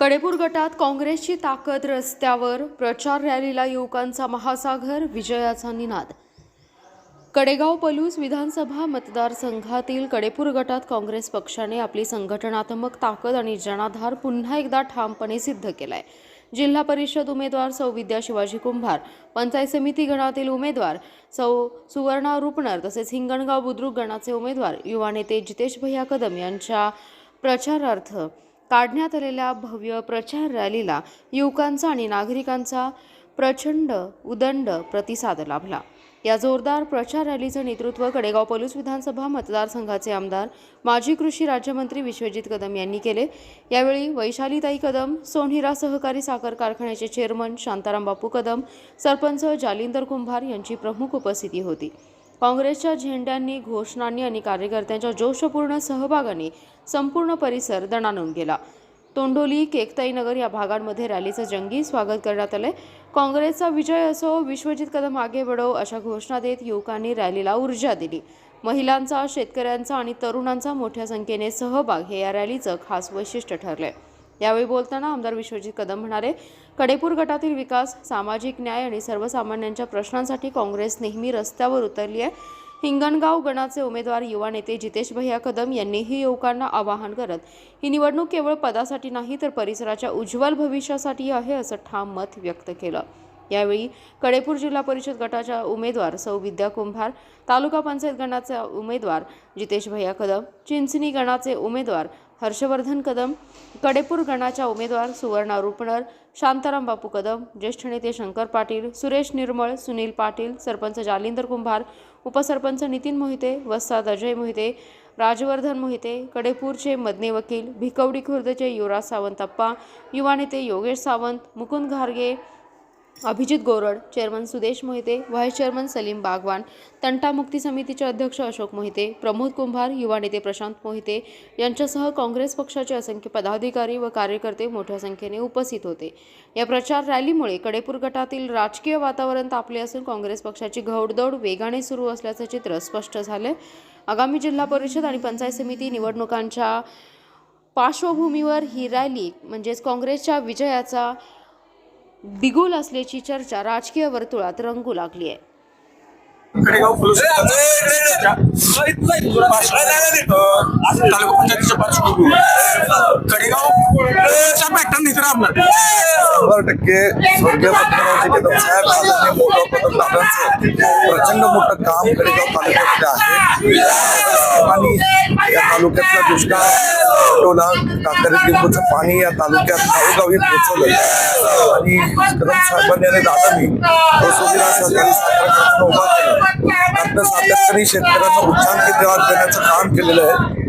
कडेपूर गटात काँग्रेसची ताकद रस्त्यावर प्रचार रॅलीला युवकांचा महासागर विजयाचा निनाद. कडेगाव पलूस विधानसभा मतदारसंघातील कडेपूर गटात काँग्रेस पक्षाने आपली संघटनात्मक ताकद आणि जनाधार पुन्हा एकदा ठामपणे सिद्ध केलाय. जिल्हा परिषद उमेदवार सौ विद्या शिवाजी कुंभार पंचायत समिती गणातील उमेदवार सौ सुवर्णा रुपणर तसेच हिंगणगाव बुद्रुक गणाचे उमेदवार युवा नेते जितेश भैया कदम यांच्या प्रचारार्थ काढण्यात आलेल्या भव्य प्रचार रॅलीला युवकांचा आणि नागरिकांचा प्रचंड उदंड प्रतिसाद लाभला. या जोरदार प्रचार रॅलीचं नेतृत्व कडेगाव पलूस विधानसभा मतदारसंघाचे आमदार माजी कृषी राज्यमंत्री विश्वजित कदम यांनी केले. यावेळी वैशालीताई कदम सोनहिरा सहकारी साखर कारखान्याचे चेअरमन शांताराम बापू कदम सरपंच जालिंदर कुंभार यांची प्रमुख उपस्थिती होती. काँग्रेसच्या झेंड्यांनी घोषणांनी आणि कार्यकर्त्यांच्या जोशपूर्ण सहभागाने संपूर्ण परिसर दणाणून गेला. तोंडोली केकताईनगर या भागांमध्ये रॅलीचं जंगी स्वागत करण्यात आलंय. काँग्रेसचा विजय असो विश्वजित कदम आगे बढो अशा घोषणा देत युवकांनी रॅलीला ऊर्जा दिली. महिलांचा शेतकऱ्यांचा आणि तरुणांचा मोठ्या संख्येने सहभाग हे या रॅलीचं खास वैशिष्ट्य ठरलंय. यावेळी बोलताना आमदार विश्वजित कदम म्हणाले कडेपूर गटातील विकास सामाजिक न्याय आणि सर्वसामान्यांच्या प्रश्नांसाठी काँग्रेस नेहमी रस्त्यावर उतरली आहे हिंगणगाव गणाचे उमेदवार युवा नेते जितेश भैया कदम यांनीही युवकांना आवाहन करत ही निवडणूक केवळ पदासाठी नाही तर परिसराच्या उज्ज्वल भविष्यासाठी आहे असं ठाम मत व्यक्त केलं. यावेळी कडेपूर जिल्हा परिषद गटाच्या उमेदवार सौ विद्या कुंभार तालुका पंचायत गणाचे उमेदवार जितेश भैया कदम चिंचणी गणाचे उमेदवार हर्षवर्धन कदम कडेपूर गणाच्या उमेदवार सुवर्णा रुपणर शांताराम बापू कदम ज्येष्ठ नेते शंकर पाटील सुरेश निर्मळ सुनील पाटील सरपंच जालिंदर कुंभार उपसरपंच नितीन मोहिते वस्ताद अजय मोहिते राजवर्धन मोहिते कडेपूरचे मदने वकील भिकवडी खुर्दचे युवराज सावंत अप्पा युवा नेते Yogesh Sawant Mukund घारगे Abhijit Gorad chairman Sudesh Mohite vice chairman Salim Bagwan तंटा मुक्ती समितीचे अध्यक्ष अशोक मोहिते प्रमोद कुंभार युवा नेते प्रशांत मोहिते यांच्यासह काँग्रेस पक्षाचे असंख्य पदाधिकारी व कार्यकर्ते मोठ्या संख्येने उपस्थित होते. या प्रचार रॅलीमुळे कडेपूर गटातील राजकीय वातावरण तापले असून काँग्रेस पक्षाची घौडदौड वेगाने सुरू असल्याचं चित्र स्पष्ट झालं आगामी जिल्हा परिषद आणि पंचायत समिती निवडणुकांच्या पार्श्वभूमीवर ही रॅली म्हणजेच काँग्रेसच्या विजयाचा बिगुल असल्याची चर्चा राजकीय वर्तुळात रंगू लागली आहे. कडेगाव पंचायतीच्या पॅटर्न शंभर टक्के स्वर्गीय पद्मनाभजी कदम साहेब आदरणीय मोठा पदम दादांचं प्रचंड मोठं काम कडेगाव तालुक्यामध्ये आहे. आणि या तालुक्यातला दुष्काळ टोला कातरी टिंबूचं पाणी या तालुक्यात गावोगावी पोहोचवलं आणि कदम साहेबांनी आणि दादांनी वसुंधरा सहकारी साखर कारखाना उभा केला आता सातत्याने शेतकऱ्यांना उत्साह देण्याचं काम केलेलं आहे.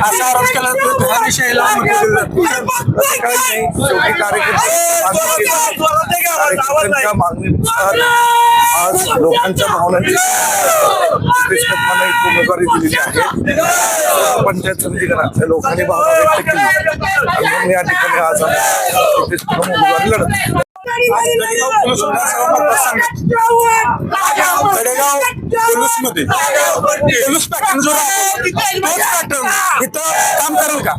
असा आरोप केला जातो नाही शेवटी कार्यकर्ते मागणी आज लोकांच्या एक उमेदवारी दिलेली आहे. पंचायत समिती गणातल्या लोकांनी भावना व्यक्त केली. म्हणून या ठिकाणी आज उमेदवारी लढत कडेगाव पोलीसमध्ये पोलीस पॅटर्न जो पॅटर्न इथं काम करेल का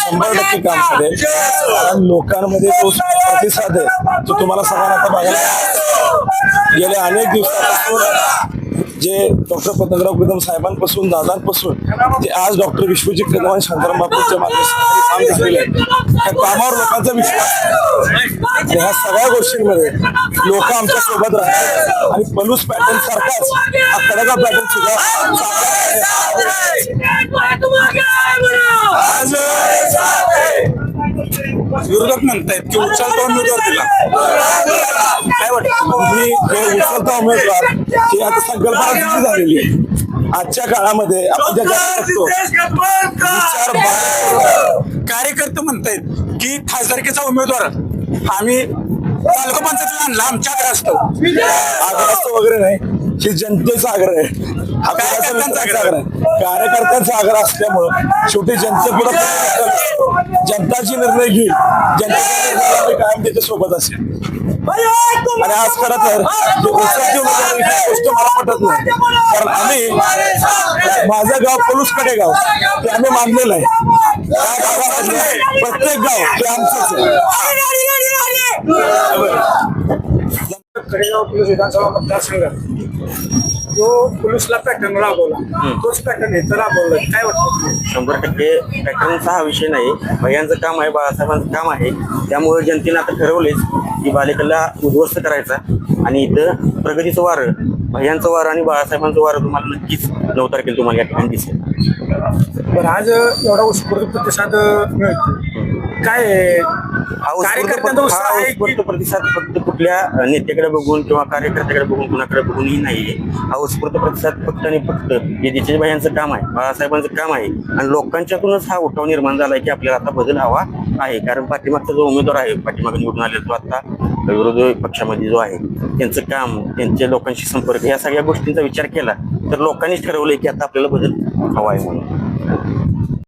शंभर टक्के काम करेल कारण लोकांमध्ये जो प्रतिसाद आहे तो तुम्हाला सगळ्यांना आता बघायला. गेल्या अनेक दिवसापासून जे डॉक्टर पतंगराव कदम साहेबांपासून दादांपासून ते आज डॉक्टर विश्वजित कदम आणि शांताराम बापूंच्या मार्गदर्शनाखाली काम झालेलं आहे. त्या कामावर लोकांचा विश्वास ह्या सगळ्या गोष्टींमध्ये लोक आमच्यासोबत राहतात. आणि पलूस पॅटर्न सारखाच हा कडगा पॅटर्न सुद्धा चांगला आहे. आज विरोधक म्हणतायत की उचलता उमेदवार दिला. काय वाटतं? हे उचलता उमेदवार ही आता संकल्पना झालेली आहे? आजच्या काळामध्ये आपण ज्याच्यात बघतो विचार कार्यकर्ते म्हणतायत की खासदारकीचा उमेदवार आम्ही तालुका पंचायतीला आणला आमच्याकडे असतो आग्रस्त वगैरे नाही ही जनतेचा आग्रह आहे. हा आग्रह आहे? कार्यकर्त्यांचा आग्रह असल्यामुळं शेवटी जनतेपुढे जनताची निर्णय घेईल. जनतेच्या कायम त्याच्या सोबत असेल. आणि आज खरं तर गोष्ट मला पटत नाही. कारण आम्ही माझं गाव पलूसकडे गाव ते आम्ही मानलेलं आहे. प्रत्येक गाव ते आमचंच आहे. कडेगाव पोलीस विधानसभा मतदारसंघात जो पोलीसला पॅटर्न राबवला तोच पॅटर्न इथं राबवला. काय वाटतं? शंभर टक्के पॅटर्नचा हा विषय नाही. भैयांचं काम आहे बाळासाहेबांचं काम आहे. त्यामुळे जनतेनं आता ठरवलेच की बालिकेला उद्ध्वस्त करायचा आणि इथं प्रगतीचं वारं भैयांचं वारं आणि बाळासाहेबांचं वारं तुम्हाला नक्कीच नऊ तारखेला तुम्हाला या ठिकाणी दिसेल. बरं आज एवढा उत्स्फूर्त प्रतिसाद मिळतो काय कार्यकर्त्यांचा उत्साह हा आहे उत्स्फूर्त प्रतिसाद फक्त कुठल्या नेत्याकडे बघून किंवा कार्यकर्त्याकडे बघून कुणाकडे बघूनही नाहीये. हा उत्स्फूर्त प्रतिसाद फक्त आणि फक्त हे जितेश भाईंचं काम आहे बाळासाहेबांचं काम आहे आणि लोकांच्यातूनच हा उठाव निर्माण झाला की आपल्याला आता बदल हवा आहे. कारण पाठीमागचा जो उमेदवार आहे पाठीमागे निवडून आलेला तो आता विरोधी पक्षामध्ये जो आहे त्यांचं काम त्यांच्या लोकांशी संपर्क या सगळ्या गोष्टींचा विचार केला तर लोकांनीच ठरवलंय की आता आपल्याला बदल हवा आहे म्हणून.